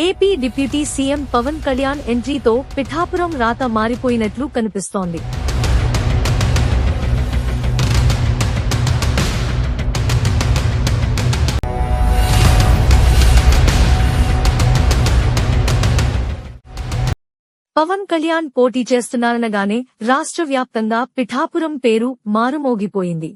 AP deputy CM Pawan Kalyan ఎంట్రీతో Pithapuram రాత మారిపోయినట్లు కనిపిస్తోంది. పవన్ కళ్యాణ్ పోటీ చేస్తున్నారనగానే రాష్ట్ర వ్యాప్తంగా పిఠాపురం పేరు మారుమోగిపోయింది.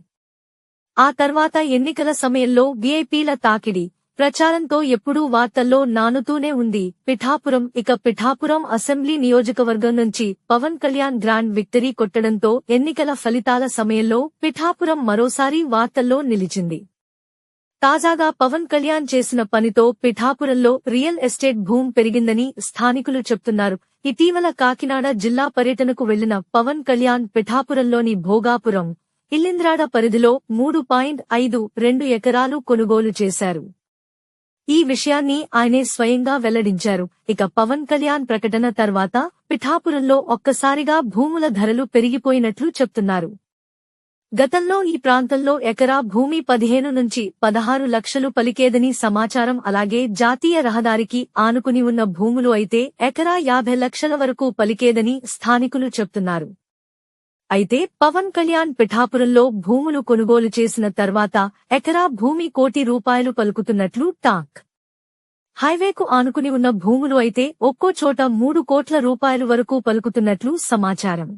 ఆ తర్వాత ఎన్నికల సమయంలో వీఐపీల తాకిడి ప్రచారంతో ఎప్పుడూ వార్తల్లో నానుతూనే ఉంది. పిఠాపురం ఇక పిఠాపురం అసెంబ్లీ నియోజకవర్గం నుంచి పవన్ కళ్యాణ్ గ్రాండ్ విక్టరీ కొట్టడంతో ఎన్నికల ఫలితాల సమయంలో పిఠాపురం మరోసారి వార్తల్లో నిలిచింది. తాజాగా పవన్ కళ్యాణ్ చేసిన పనితో పిఠాపురంలో రియల్ ఎస్టేట్ భూమ్ పెరిగిందని స్థానికులు చెప్తున్నారు. ఇటీవల కాకినాడ జిల్లా పర్యటనకు వెళ్ళిన పవన్ కళ్యాణ్ పిఠాపురంలోని భోగాపురం ఇల్లింద్రాడ పరిధిలో మూడు పాయింట్ ఐదు రెండు ఎకరాలు కొనుగోలు చేశారు. ఈ విషయాన్ని ఆయనే స్వయంగా వెల్లడించారు. ఇక పవన్ కళ్యాణ్ ప్రకటన తర్వాత పిఠాపురంలో ఒక్కసారిగా భూముల ధరలు పెరిగిపోయినట్లు చెప్తున్నారు. గతంలో ఈ ప్రాంతంలో ఎకరా భూమి పదిహేను నుంచి పదహారు లక్షలు పలికేదని సమాచారం అలాగే జాతీయ రహదారికి ఆనుకుని ఉన్న భూములు అయితే ఎకరా యాభై లక్షల వరకు పలికేదని స్థానికులు చెప్తున్నారు. అయితే పవన్ కళ్యాణ్ పిఠాపురంలో భూములు కొనుగోలు చేసిన తర్వాత ఎకరా భూమి కోటి రూపాయలు పలుకుతున్నట్లు టాక్. హైవేకు ఆనుకుని ఉన్న భూములు అయితే ఒక్కో చోట మూడు కోట్ల రూపాయలు వరకు పలుకుతున్నట్లు సమాచారం.